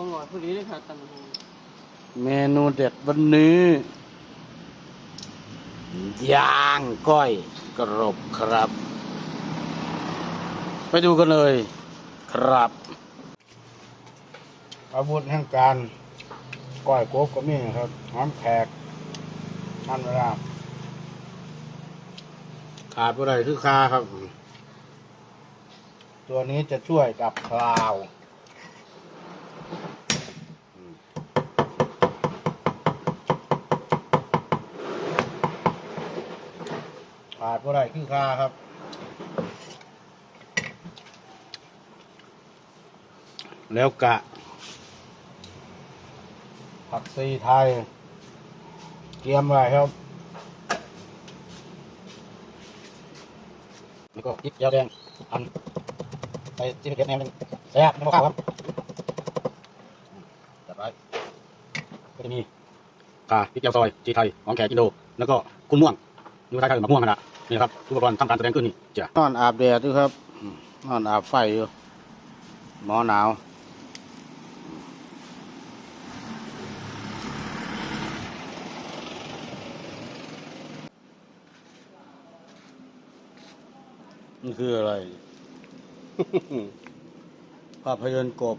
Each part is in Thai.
องร้อยพอดีเลยครับตำบักหุ่งเมนูเด็ดวันนี้ย่างก้อยกรบครับ ไปดูกันเลยครับ อาวุธแห่งการก้อยกบก็มีครับหอมแขกท่านเวลาขาดอะไรคือคาครับ ตัวนี้จะช่วยกับคลาว ขาดอะไรคือคาครับแล้วกะ ผักซีไทยเตรียมไว้ครับ แล้วก็พริกยาแดงอันไปจิ้มเผ็ดแหนมหนึ่งแซ่บน้ำข้าวครับจัดไว้ก็จะมีข่าพริกยาซอยจีไทยหอมแขกอินโด แล้วก็กุ้งม่วงนี่ภาษาไทยคือมะม่วงขนาด นี่นะครับอุปกรณ์ทำการแสดงขึ้นนี่จ้ะนอนอาบแดดด้วยครับอืมนอนอาบไฟอยู่หมอหนาวนี่คืออะไร ภาพยนตร์กบ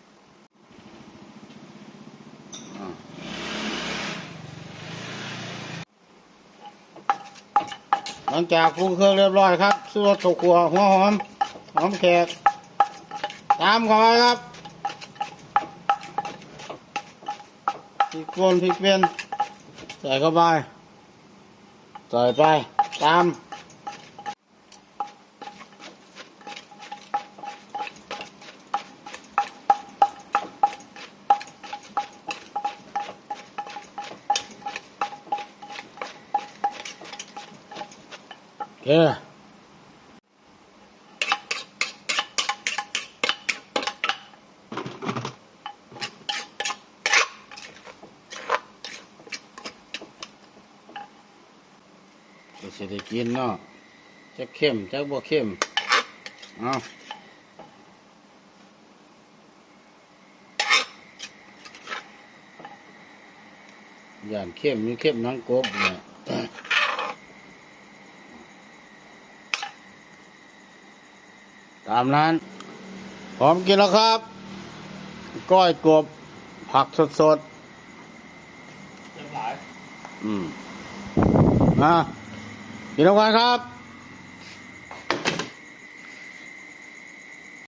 หลังจากปรุงเครื่องเรียบร้อยครับสูตรถั่วขัวหัวหอมหอมแขกตามเข้าไปครับพริกป่นพริกเปลี่ยนใส่เข้าไปใส่ไปตาม โอเคจะสิได้กินเนาะจะเข้มจะบ่เข้มเอาอย่างเข้มมีเข้มหนังกบเนี่ย ตามนั้น พร้อมกินแล้วครับ ก้อยกบ ผักสดสดๆอืมอะกินแล้วกันครับ